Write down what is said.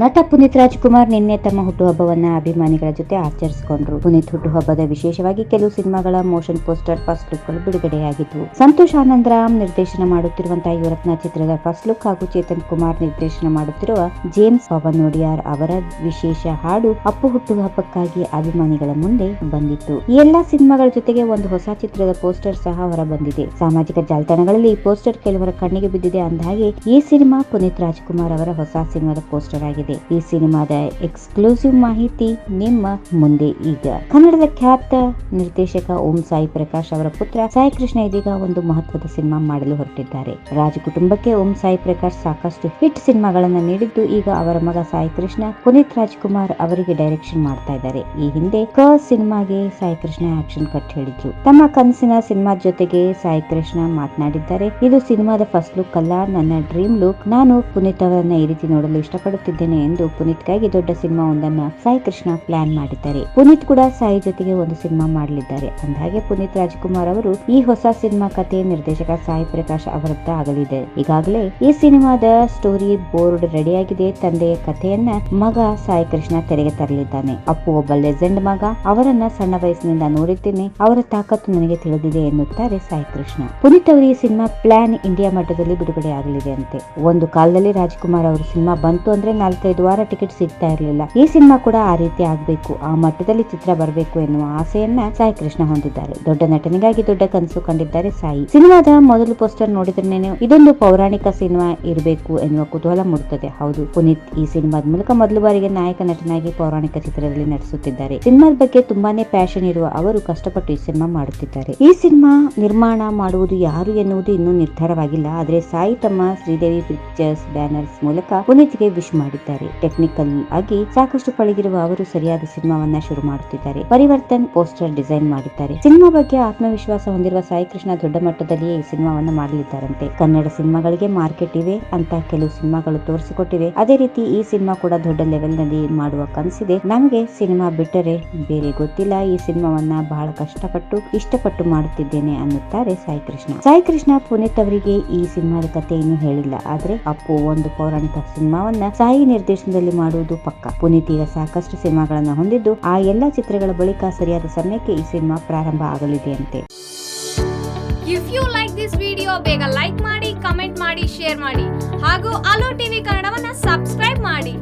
ನಟ ಪುನೀತ್ ರಾಜ್ಕುಮಾರ್ ನಿನ್ನೆ ತಮ್ಮ ಹುಟ್ಟುಹಬ್ಬವನ್ನ ಅಭಿಮಾನಿಗಳ ಜೊತೆ ಆಚರಿಸಿಕೊಂಡ್ರು. ಪುನೀತ್ ಹುಟ್ಟುಹಬ್ಬದ ವಿಶೇಷವಾಗಿ ಕೆಲವು ಸಿನಿಮಾಗಳ ಮೋಷನ್ ಪೋಸ್ಟರ್ ಫಸ್ಟ್ ಲುಕ್ಗಳು ಬಿಡುಗಡೆಯಾಗಿದ್ವು. ಸಂತೋಷ್ ಆನಂದ್ ರಾಮ್ ನಿರ್ದೇಶನ ಮಾಡುತ್ತಿರುವಂತಹ ಯುವರತ್ನ ಚಿತ್ರದ ಫಸ್ಟ್ ಲುಕ್ ಹಾಗೂ ಚೇತನ್ ಕುಮಾರ್ ನಿರ್ದೇಶನ ಮಾಡುತ್ತಿರುವ ಜೇಮ್ಸ್ ಪವನ್ ಒಡಿಯಾರ್ ಅವರ ವಿಶೇಷ ಹಾಡು ಅಪ್ಪು ಹುಟ್ಟುಹಬ್ಬಕ್ಕಾಗಿ ಅಭಿಮಾನಿಗಳ ಮುಂದೆ ಬಂದಿತ್ತು. ಎಲ್ಲಾ ಸಿನಿಮಾಗಳ ಜೊತೆಗೆ ಒಂದು ಹೊಸ ಚಿತ್ರದ ಪೋಸ್ಟರ್ ಸಹ ಹೊರಬಂದಿದೆ. ಸಾಮಾಜಿಕ ಜಾಲತಾಣಗಳಲ್ಲಿ ಈ ಪೋಸ್ಟರ್ ಕೆಲವರ ಕಣ್ಣಿಗೆ ಬಿದ್ದಿದೆ ಅಂದಹಾಗೆ ಈ ಸಿನಿಮಾ ಪುನೀತ್ ರಾಜ್ಕುಮಾರ್ ಅವರ ಹೊಸ ಸಿನಿಮಾದ ಪೋಸ್ಟರ್ ಆಗಿದೆ. ಈ ಸಿನಿಮಾದ ಎಕ್ಸ್ಕ್ಲೂಸಿವ್ ಮಾಹಿತಿ ನಿಮ್ಮ ಮುಂದೆ ಈಗ. ಕನ್ನಡದ ಖ್ಯಾತ ನಿರ್ದೇಶಕ ಓಂ ಸಾಯಿ ಪ್ರಕಾಶ್ ಅವರ ಪುತ್ರ ಸಾಯಿ ಕೃಷ್ಣ ಇದೀಗ ಒಂದು ಮಹತ್ವದ ಸಿನಿಮಾ ಮಾಡಲು ಹೊರಟಿದ್ದಾರೆ. ರಾಜ ಕುಟುಂಬಕ್ಕೆ ಓಂ ಸಾಯಿ ಪ್ರಕಾಶ್ ಸಾಕಷ್ಟು ಹಿಟ್ ಸಿನಿಮಾಗಳನ್ನ ನೀಡಿದ್ದು ಈಗ ಅವರ ಮಗ ಸಾಯಿ ಕೃಷ್ಣ, ಪುನೀತ್ ರಾಜ್ಕುಮಾರ್ ಅವರಿಗೆ ಡೈರೆಕ್ಷನ್ ಮಾಡ್ತಾ ಇದ್ದಾರೆ. ಈ ಹಿಂದೆ ಕ ಸಿನಿಮಾಗೆ ಸಾಯಿ ಕೃಷ್ಣ ಆಕ್ಷನ್ ಕಟ್ ಹೇಳಿದ್ರು. ತಮ್ಮ ಕನಸಿನ ಸಿನಿಮಾ ಜೊತೆಗೆ ಸಾಯಿ ಕೃಷ್ಣ ಮಾತನಾಡಿದ್ದಾರೆ. ಇದು ಸಿನಿಮಾದ ಫಸ್ಟ್ ಲುಕ್ ಅಲ್ಲ, ನನ್ನ ಡ್ರೀಮ್ ಲುಕ್ ನಾನು ಪುನೀತ್ ಅವರನ್ನ ಈ ರೀತಿ ನೋಡಲು ಇಷ್ಟಪಡುತ್ತಿದ್ದೇನೆ ಎಂದು ಪುನೀತ್ಗಾಗಿ ದೊಡ್ಡ ಸಿನಿಮಾ ಒಂದನ್ನ ಸಾಯಿ ಕೃಷ್ಣ ಪ್ಲಾನ್ ಮಾಡಿದ್ದಾರೆ. ಪುನೀತ್ ಕೂಡ ಸಾಯಿ ಜೊತೆಗೆ ಒಂದು ಸಿನಿಮಾ ಮಾಡಲಿದ್ದಾರೆ. ಅಂದಹಾಗೆ ಪುನೀತ್ ರಾಜ್ಕುಮಾರ್ ಅವರು ಈ ಹೊಸ ಸಿನಿಮಾ ಕಥೆ ನಿರ್ದೇಶಕ ಸಾಯಿ ಪ್ರಕಾಶ್ ಅವರದ್ದ ಆಗಲಿದೆ. ಈಗಾಗಲೇ ಈ ಸಿನಿಮಾದ ಸ್ಟೋರಿ ಬೋರ್ಡ್ ರೆಡಿಯಾಗಿದೆ ತಂದೆಯ ಕಥೆಯನ್ನ ಮಗ ಸಾಯಿ ಕೃಷ್ಣ ತೆರೆಗೆ ತರಲಿದ್ದಾನೆ. ಅಪ್ಪು ಒಬ್ಬ ಲೆಜೆಂಡ್ ಮಗ. ಅವರನ್ನ ಸಣ್ಣ ವಯಸ್ಸಿನಿಂದ ನೋಡಿದ್ದೇನೆ ಅವರ ತಾಕತ್ತು ನನಗೆ ತಿಳಿದಿದೆ ಎನ್ನುತ್ತಾರೆ ಸಾಯಿ ಕೃಷ್ಣ. ಪುನೀತ್ ಅವರು ಈ ಸಿನಿಮಾ ಪ್ಲಾನ್ ಇಂಡಿಯಾ ಮಟ್ಟದಲ್ಲಿ ಬಿಡುಗಡೆ ಆಗಲಿದೆ ಅಂತೆ. ಒಂದು ಕಾಲದಲ್ಲಿ ರಾಜ್ಕುಮಾರ್ ಅವರು ಸಿನಿಮಾ ಬಂತು ಅಂದ್ರೆ ನಾಲ್ಕೈದು ವಾರ ಟಿಕೆಟ್ ಸಿಗ್ತಾ ಇರಲಿಲ್ಲ. ಈ ಸಿನಿಮಾ ಕೂಡ ಆ ರೀತಿ ಆಗಬೇಕು. ಆ ಮಟ್ಟದಲ್ಲಿ ಚಿತ್ರ ಬರಬೇಕು ಎನ್ನುವ ಆಸೆಯನ್ನ ಸಾಯಿ ಕೃಷ್ಣ ಹೊಂದಿದ್ದಾರೆ. ದೊಡ್ಡ ನಟನೆಗಾಗಿ ದೊಡ್ಡ ಕನಸು ಕಂಡಿದ್ದಾರೆ ಸಾಯಿ. ಸಿನಿಮಾದ ಮೊದಲು ಪೋಸ್ಟರ್ ನೋಡಿದ್ರೇನೆ ಇದೊಂದು ಪೌರಾಣಿಕ ಸಿನಿಮಾ ಇರಬೇಕು ಎನ್ನುವ ಕುತೂಹಲ ಮೂಡುತ್ತದೆ. ಹೌದು, ಪುನೀತ್ ಈ ಸಿನಿಮಾದ ಮೂಲಕ ಮೊದಲ ಬಾರಿಗೆ ನಾಯಕ ನಟನಾಗಿ ಪೌರಾಣಿಕ ಚಿತ್ರದಲ್ಲಿ ನಟಿಸುತ್ತಿದ್ದಾರೆ. ಸಿನಿಮಾದ ಬಗ್ಗೆ ತುಂಬಾನೇ ಪ್ಯಾಷನ್ ಇರುವ ಅವರು ಕಷ್ಟಪಟ್ಟು ಈ ಸಿನಿಮಾ ಮಾಡುತ್ತಿದ್ದಾರೆ. ಈ ಸಿನಿಮಾ ನಿರ್ಮಾಣ ಮಾಡುವುದು ಯಾರು ಎನ್ನುವುದು ಇನ್ನೂ ನಿರ್ಧಾರವಾಗಿಲ್ಲ. ಆದರೆ ಸಾಯಿ ತಮ್ಮ ಶ್ರೀದೇವಿ ಪಿಕ್ಚರ್ಸ್ ಬ್ಯಾನರ್ಸ್ ಮೂಲಕ ಪುನೀತ್ಗೆ ವಿಶ್ ಮಾಡಿದ್ದಾರೆ. ಟೆಕ್ನಿಕಲ್ ಆಗಿ ಸಾಕಷ್ಟು ಪಳಗಿರುವ ಅವರು ಸರಿಯಾದ ಸಿನಿಮಾವನ್ನ ಶುರು ಮಾಡುತ್ತಿದ್ದಾರೆ. ಪರಿವರ್ತನ್ ಪೋಸ್ಟರ್ ಡಿಸೈನ್ ಮಾಡಿದ್ದಾರೆ. ಸಿನಿಮಾ ಬಗ್ಗೆ ಆತ್ಮವಿಶ್ವಾಸ ಹೊಂದಿರುವ ಸಾಯಿ ಕೃಷ್ಣ ದೊಡ್ಡ ಮಟ್ಟದಲ್ಲಿಯೇ ಈ ಸಿನಿಮಾವನ್ನ ಮಾಡಲಿದ್ದಾರಂತೆ. ಕನ್ನಡ ಸಿನಿಮಾಗಳಿಗೆ ಮಾರ್ಕೆಟ್ ಇವೆ ಅಂತ ಕೆಲವು ಸಿನಿಮಾಗಳು ತೋರಿಸಿಕೊಟ್ಟಿವೆ. ಅದೇ ರೀತಿ ಈ ಸಿನಿಮಾ ಕೂಡ ದೊಡ್ಡ ಲೆವೆಲ್ನಲ್ಲಿ ಮಾಡುವ ಕನಸಿದೆ. ನಮಗೆ ಸಿನಿಮಾ ಬಿಟ್ಟರೆ ಬೇರೆ ಗೊತ್ತಿಲ್ಲ. ಈ ಸಿನಿಮಾವನ್ನ ಬಹಳ ಕಷ್ಟಪಟ್ಟು, ಇಷ್ಟಪಟ್ಟು ಮಾಡುತ್ತಿದ್ದೇನೆ ಅನ್ನುತ್ತಾರೆ ಸಾಯಿ ಕೃಷ್ಣ. ಸಾಯಿ ಕೃಷ್ಣ ಪುನೀತ್ ಅವರಿಗೆ ಈ ಸಿನಿಮಾದ ಕಥೆ ಇನ್ನೂ ಹೇಳಿಲ್ಲ. ಆದ್ರೆ ಅಪ್ಪು ಒಂದು ಪೌರಾಣಿಕ ಸಿನಿಮಾವನ್ನ ಸಾಯಿ ನಿರ್ದೇಶನದಲ್ಲಿ ಮಾಡುವುದು ಪಕ್ಕ. ಪುನೀತ್ ಈಗ ಸಾಕಷ್ಟು ಸಿನಿಮಾಗಳನ್ನು ಹೊಂದಿದ್ದು, ಆ ಎಲ್ಲ ಚಿತ್ರಗಳ ಬಳಿಕ ಸರಿಯಾದ ಸಮಯಕ್ಕೆ ಈ ಸಿನಿಮಾ ಪ್ರಾರಂಭ ಆಗಲಿದೆ ಅಂತೆ if you like this video ಬೇಗ ಲೈಕ್ ಮಾಡಿ ಕಮೆಂಟ್ ಮಾಡಿ ಶೇರ್ ಮಾಡಿ. ಹಾಗೂ ಅಲೋ ಟಿವಿ ಕನ್ನಡವನ್ನು ಸಬ್ಸ್ಕ್ರೈಬ್ ಮಾಡಿ.